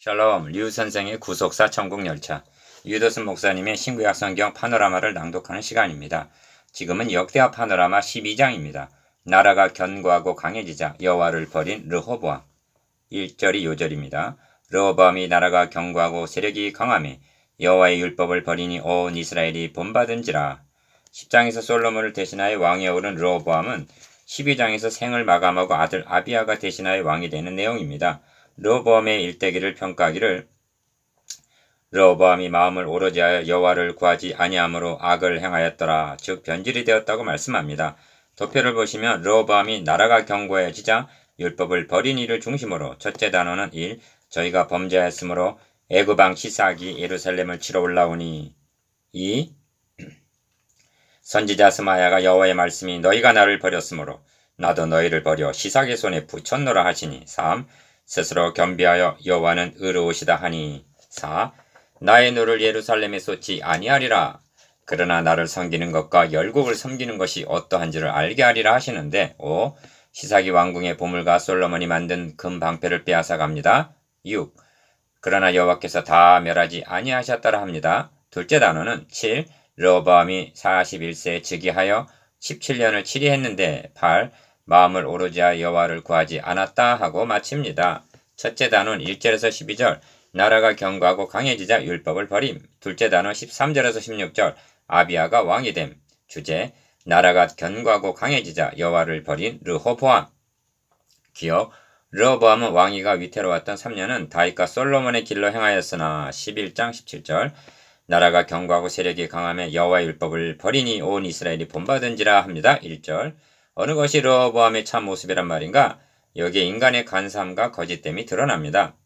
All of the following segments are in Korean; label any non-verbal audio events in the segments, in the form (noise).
샬롬 류 선생의 구속사 천국 열차 유도순 목사님의 신구약 성경 파노라마를 낭독하는 시간입니다. 지금은 역대하 파노라마 12장입니다. 나라가 견고하고 강해지자 여호와를 버린 르호보암 1절이 요절입니다. 르호보암이 나라가 견고하고 세력이 강함에 여호와의 율법을 버리니 온 이스라엘이 본받은지라 10장에서 솔로몬을 대신하여 왕에 오른 르호보암은 12장에서 생을 마감하고 아들 아비아가 대신하여 왕이 되는 내용입니다. 르호보암의 일대기를 평가하기를 르호보암이 마음을 오로지 하여 여호와를 구하지 아니함으로 악을 행하였더라. 즉 변질이 되었다고 말씀합니다. 도표를 보시면 르호보암이 나라가 견고해지자 율법을 버린 이를 중심으로 첫째 단어는 1 저희가 범죄하였으므로 애굽왕 시삭이 예루살렘을 치러 올라오니. 2 (clears throat) 선지자 스마야가 여호와의 말씀이 너희가 나를 버렸으므로 나도 너희를 버려 시삭의 손에 붙였노라 하시니. 3 스스로 겸비하여 여호와는 의로우시다 하니 4. 나의 노를 예루살렘에 쏟지 아니하리라. 그러나 나를 섬기는 것과 열국을 섬기는 것이 어떠한지를 알게 하리라 하시는데 5. 시사기 왕궁의 보물과 솔로몬이 만든 금 방패를 빼앗아 갑니다. 6. 그러나 여호와께서 다 멸하지 아니하셨더라 합니다. 둘째 단어는 7. 르호보암이 41세에 즉위하여 17년을 치리했는데 8. 마음을 오로지하 여호와를 구하지 않았다 하고 마칩니다. 첫째 단원 1절에서 12절 나라가 견고하고 강해지자 율법을 버림. 둘째 단원 13절에서 16절 아비아가 왕이 됨. 주제 나라가 견고하고 강해지자 여호와를 버린 르호보암. 기억 르호보암은 왕위가 위태로웠던 3년은 다윗과 솔로몬의 길로 행하였으나 11장 17절 나라가 견고하고 세력이 강함에 여호와의 율법을 버리니 온 이스라엘이 본받은지라 합니다. 1절 어느 것이 르호보암의 참 모습이란 말인가? 여기에 인간의 간삼과 거짓됨이 드러납니다.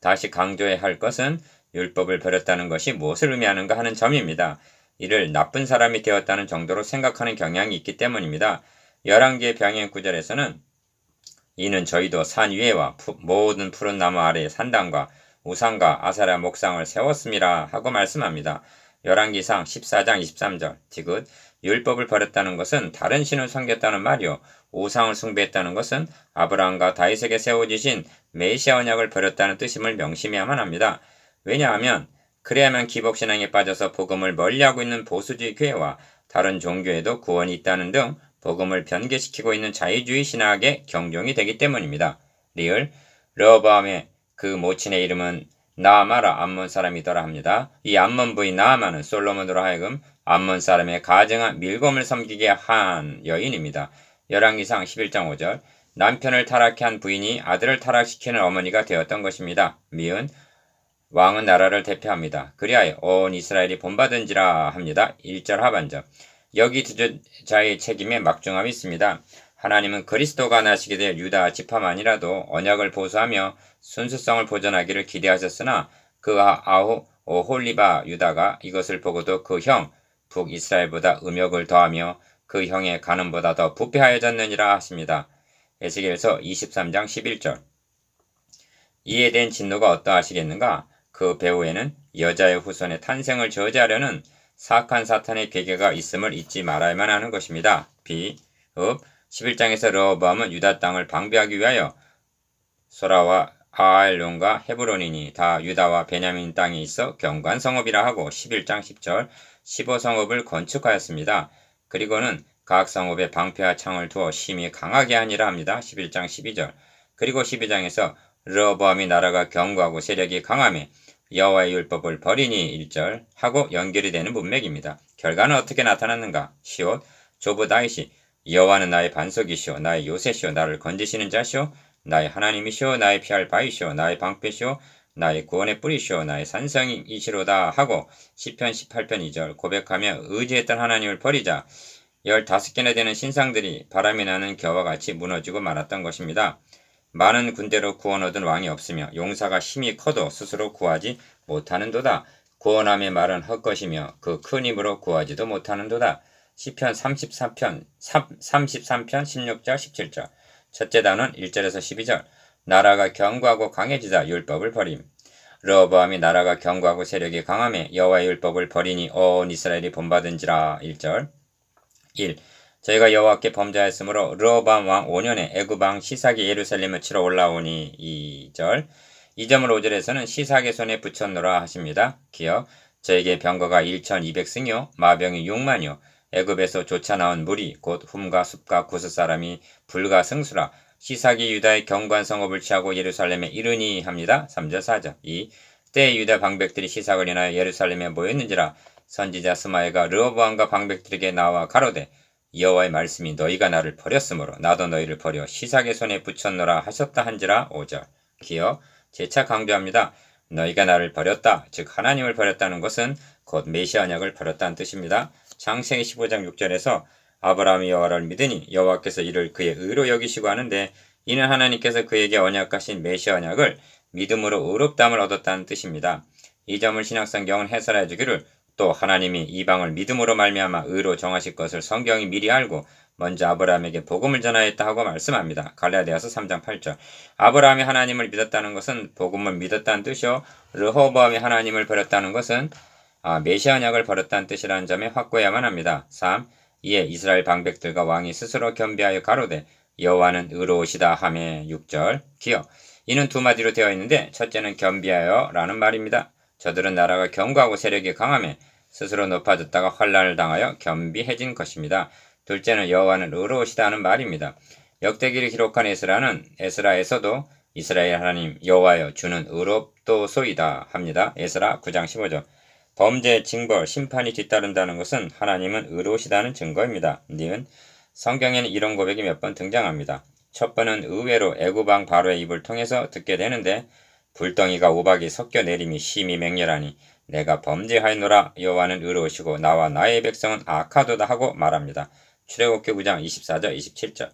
다시 강조해야 할 것은 율법을 버렸다는 것이 무엇을 의미하는가 하는 점입니다. 이를 나쁜 사람이 되었다는 정도로 생각하는 경향이 있기 때문입니다. 11개의 병행 구절에서는 이는 저희도 산 위에와 푸, 모든 푸른 나무 아래에 산당과 우상과 아사라 목상을 세웠습니다. 하고 말씀합니다. 11기상 14장 23절 디귿 율법을 버렸다는 것은 다른 신을 섬겼다는 말이요. 우상을 숭배했다는 것은 아브라함과 다윗에게 세워지신 메시아 언약을 버렸다는 뜻임을 명심해야만 합니다. 왜냐하면 그래야만 기복신앙에 빠져서 복음을 멀리하고 있는 보수주의 교회와 다른 종교에도 구원이 있다는 등 복음을 변개시키고 있는 자유주의 신학의 경종이 되기 때문입니다. 리을 르어바함의 그 모친의 이름은 나아마라 암몬 사람이더라 합니다. 이 암몬 부인 나아마는 솔로몬으로 하여금 암몬 사람의 가정한 밀검을 섬기게 한 여인입니다. 열왕기상 11장 5절 남편을 타락해 한 부인이 아들을 타락시키는 어머니가 되었던 것입니다. 미은 왕은 나라를 대표합니다. 그리하여 온 이스라엘이 본받은지라 합니다. 1절 하반절 여기 두 자의 책임에 막중함이 있습니다. 하나님은 그리스도가 나시게 될 유다 지파만이라도 언약을 보수하며 순수성을 보존하기를 기대하셨으나 그 아후 오홀리바 유다가 이것을 보고도 그 형 북이스라엘보다 음욕을 더하며 그 형의 가늠보다 더 부패하여졌느니라 하십니다. 에스겔서 23장 11절 이에 대한 진노가 어떠하시겠는가? 그 배후에는 여자의 후손의 탄생을 저지하려는 사악한 사탄의 계계가 있음을 잊지 말아야만 하는 것입니다. 비, 읍, 11장에서 르호보암은 유다 땅을 방비하기 위하여 소라와 아알론과 헤브론이니 다 유다와 베냐민 땅에 있어 경관 성읍이라 하고 11장 10절 15성읍을 건축하였습니다. 그리고는 각 성읍에 방패와 창을 두어 심히 강하게 하니라 합니다. 11장 12절 그리고 12장에서 르호보암이 나라가 견고하고 세력이 강함에 여호와의 율법을 버리니 1절 하고 연결이 되는 문맥입니다. 결과는 어떻게 나타났는가? 시옷 조부 다윗이 여호와는 나의 반석이시오 나의 요새시오 나를 건지시는 자시오 나의 하나님이시오 나의 피할 바이시오 나의 방패시오 나의 구원의 뿌리시오 나의 산성이시로다 하고 10편 18편 2절 고백하며 의지했던 하나님을 버리자 15개나 되는 신상들이 바람이 나는 겨와 같이 무너지고 말았던 것입니다. 많은 군대로 구원 얻은 왕이 없으며 용사가 힘이 커도 스스로 구하지 못하는도다. 구원함의 말은 헛것이며 그 큰 힘으로 구하지도 못하는도다. 시편 33편 33편 16절 17절. 첫째 단원 1절에서 12절. 나라가 견고하고 강해지자 율법을 버림. 르호보암이 나라가 견고하고 세력이 강함에 여호와의 율법을 버리니 온 이스라엘이 본받은지라. 1절. 1. 저희가 여호와께 범죄하였으므로 르호보암 왕 5년에 애굽 왕 시삭이 예루살렘을 치러 올라오니. 2절. 이 점을 5절에서는 시삭의 손에 붙였노라 하십니다. 기억. 저에게 병거가 1200승이요 마병이 6만이요 애굽에서 쫓아 나온 무리 곧 훔과 숲과 구스 사람이 불과 승수라 시삭이 유다의 경관 성읍을 취하고 예루살렘에 이르니 합니다. 3절 4절 2. 때에 유다 방백들이 시삭을 인하여 예루살렘에 모였는지라 선지자 스마에가 르호보암과 방백들에게 나와 가로되 여호와의 말씀이 너희가 나를 버렸으므로 나도 너희를 버려 시삭의 손에 붙였노라 하셨다 한지라 5절 기어 재차 강조합니다. 너희가 나를 버렸다. 즉 하나님을 버렸다는 것은 곧 메시아 언약을 버렸다는 뜻입니다. 창세기 15장 6절에서 아브라함이 여호와를 믿으니 여호와께서 이를 그의 의로 여기시고 하는데 이는 하나님께서 그에게 언약하신 메시아 언약을 믿음으로 의롭담을 얻었다는 뜻입니다. 이 점을 신약성경은 해설해 주기를 또 하나님이 이방을 믿음으로 말미암아 의로 정하실 것을 성경이 미리 알고 먼저 아브라함에게 복음을 전하였다 하고 말씀합니다. 갈라디아서 3장 8절. 아브라함이 하나님을 믿었다는 것은 복음을 믿었다는 뜻이요. 르호보암이 하나님을 버렸다는 것은 아, 메시아 언약을 버렸다는 뜻이라는 점에 확고해야만 합니다. 3. 이에 이스라엘 방백들과 왕이 스스로 겸비하여 가로되 여호와는 의로우시다 하매 6절. 기어. 이는 두 마디로 되어 있는데 첫째는 겸비하여 라는 말입니다. 저들은 나라가 견고하고 세력이 강함에 스스로 높아졌다가 환란을 당하여 겸비해진 것입니다. 둘째는 여호와는 의로우시다는 말입니다. 역대기를 기록한 에스라는 에스라에서도 이스라엘 하나님 여호와여 주는 의롭도소이다 합니다. 에스라 9장 15절. 범죄, 징벌, 심판이 뒤따른다는 것은 하나님은 의로우시다는 증거입니다. 니은 성경에는 이런 고백이 몇 번 등장합니다. 첫 번은 의외로 애구방 바로의 입을 통해서 듣게 되는데 불덩이가 우박이 섞여 내림이 심히 맹렬하니 내가 범죄하였노라 여호와는 의로우시고 나와 나의 백성은 악하도다 하고 말합니다. 출애굽기 9장 24절 27절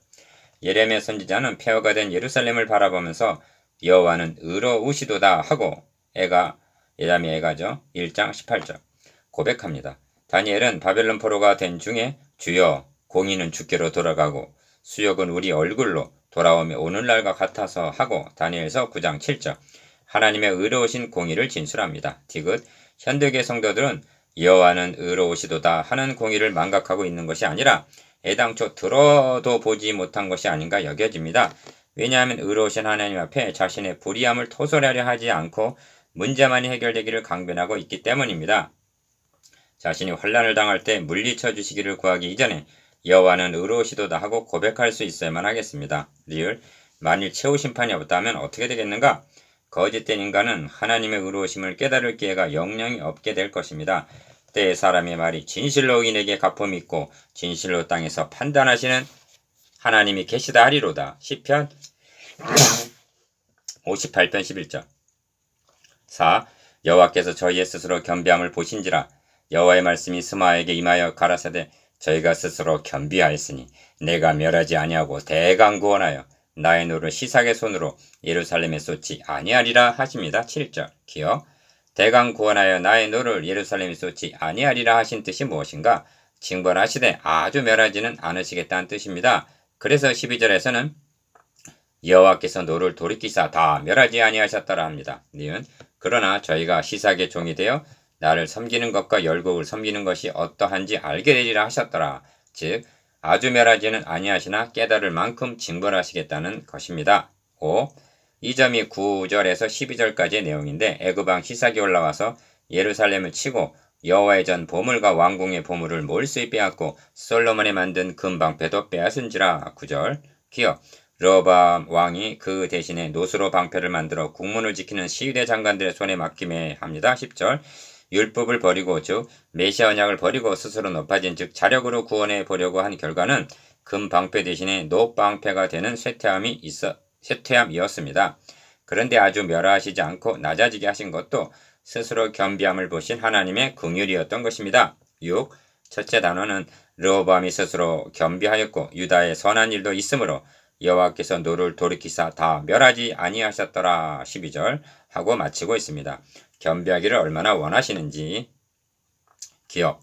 예레미야 선지자는 폐허가 된 예루살렘을 바라보면서 여호와는 의로우시도다 하고 애가 예담이 애가죠 1장 18절 고백합니다. 다니엘은 바벨론 포로가 된 중에 주여 공의는 주께로 돌아가고 수욕은 우리 얼굴로 돌아오며 오늘날과 같아서 하고 다니엘서 9장 7절 하나님의 의로우신 공의를 진술합니다. 디귿 현대계 성도들은 여호와는 의로우시도다 하는 공의를 망각하고 있는 것이 아니라 애당초 들어도 보지 못한 것이 아닌가 여겨집니다. 왜냐하면 의로우신 하나님 앞에 자신의 불의함을 토설하려 하지 않고 문제만이 해결되기를 강변하고 있기 때문입니다. 자신이 환란을 당할 때 물리쳐 주시기를 구하기 이전에 여호와는 의로우시도다 하고 고백할 수 있어야만 하겠습니다. 리을 만일 최후 심판이 없다면 어떻게 되겠는가? 거짓된 인간은 하나님의 의로우심을 깨달을 기회가 영영이 없게 될 것입니다. 때에 사람의 말이 진실로 의인에게 갚음이 있고 진실로 땅에서 판단하시는 하나님이 계시다 하리로다. 시편 (clears throat) 58편 11절 4. 여호와께서 저희의 스스로 겸비함을 보신지라 여호와의 말씀이 스마에게 임하여 가라사대 저희가 스스로 겸비하였으니 내가 멸하지 아니하고 대강 구원하여 나의 노를 시삭의 손으로 예루살렘에 쏟지 아니하리라 하십니다. 7절 기억 대강 구원하여 나의 노를 예루살렘에 쏟지 아니하리라 하신 뜻이 무엇인가? 징벌하시되 아주 멸하지는 않으시겠다는 뜻입니다. 그래서 12절에서는 여호와께서 노를 돌이키사 다 멸하지 아니하셨더라 합니다. 니은 그러나 저희가 시삭의 종이 되어 나를 섬기는 것과 열국을 섬기는 것이 어떠한지 알게 되리라 하셨더라. 즉 아주 멸하지는 아니하시나 깨달을 만큼 징벌하시겠다는 것입니다. 5. 이 점이 9절에서 12절까지의 내용인데 애굽왕 시삭이 올라와서 예루살렘을 치고 여호와의 전 보물과 왕궁의 보물을 몰수히 빼앗고 솔로몬이 만든 금방패도 빼앗은지라 9절 기억 르호밤 왕이 그 대신에 노스로 방패를 만들어 국문을 지키는 시위대 장관들의 손에 맡김에 합니다. 10절 율법을 버리고 즉 메시아 언약을 버리고 스스로 높아진 즉 자력으로 구원해 보려고 한 결과는 금방패 대신에 노방패가 되는 쇠퇴함이 있어 쇠퇴함이었습니다. 그런데 아주 멸하시지 않고 낮아지게 하신 것도 스스로 겸비함을 보신 하나님의 긍휼이었던 것입니다. 6. 첫째 단어는 르호밤이 스스로 겸비하였고 유다의 선한 일도 있으므로 여호와께서 노를 돌이키사 다 멸하지 아니하셨더라. 12절 하고 마치고 있습니다. 겸비하기를 얼마나 원하시는지 기억.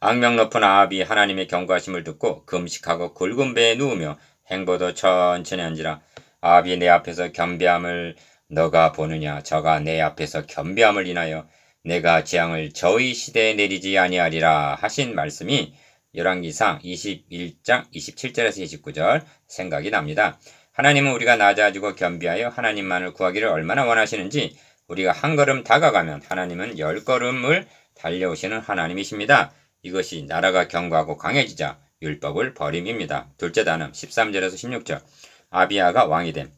악명 높은 아합이 하나님의 경고하심을 듣고 금식하고 굵은 배에 누우며 행보도 천천히 한지라. 아합이 내 앞에서 겸비함을 너가 보느냐? 저가 내 앞에서 겸비함을 인하여 내가 재앙을 저희 시대에 내리지 아니하리라 하신 말씀이 열왕기상 21장 27절에서 29절 생각이 납니다. 하나님은 우리가 낮아지고 겸비하여 하나님만을 구하기를 얼마나 원하시는지 우리가 한 걸음 다가가면 하나님은 열 걸음을 달려오시는 하나님이십니다. 이것이 나라가 견고하고 강해지자 율법을 버림입니다. 둘째 단어 13절에서 16절 아비아가 왕이 됨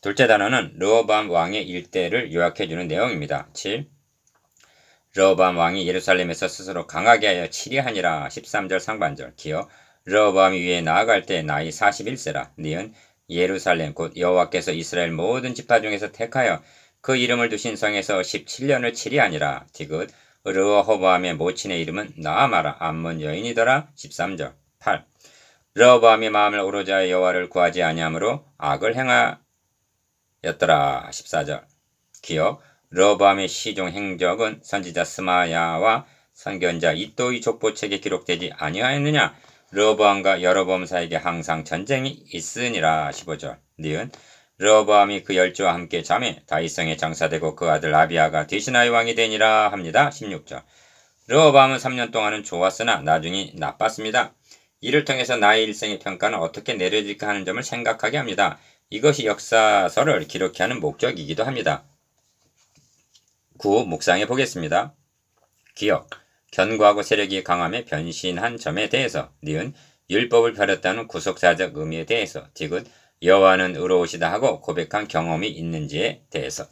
둘째 단어는 르호밤 왕의 일대를 요약해주는 내용입니다. 7. 르호밤 왕이 예루살렘에서 스스로 강하게 하여 치리하니라. 13절 상반절. 기어 르호밤이 위에 나아갈 때 나이 41세라. 니은 예루살렘 곧 여호와께서 이스라엘 모든 지파 중에서 택하여 그 이름을 두신 성에서 17년을 치리하니라. 디귿 르호보암의 모친의 이름은 나아마라. 암몬 여인이더라. 13절. 8 르호보암의 마음을 오로지 여호와를 구하지 아니하므로 악을 행하였더라. 14절. 기억 르호보암의 시종 행적은 선지자 스마야와 선견자 이또의 족보책에 기록되지 아니하였느냐 르호보암과 여로보암 사이에 항상 전쟁이 있으니라 15절 니은 르호보암이 그 열조와 함께 잠에 다윗성에 장사되고 그 아들 아비아가 대신하의 왕이 되니라 합니다. 16절 르호보암은 3년 동안은 좋았으나 나중이 나빴습니다. 이를 통해서 나의 일생의 평가는 어떻게 내려질까 하는 점을 생각하게 합니다. 이것이 역사서를 기록해 하는 목적이기도 합니다. 9. 묵상해 보겠습니다. 기억 견고하고 세력이 강함에 변신한 점에 대해서 니은 율법을 버렸다는 구속사적 의미에 대해서 디귿 여호와는 의로우시다 하고 고백한 경험이 있는지에 대해서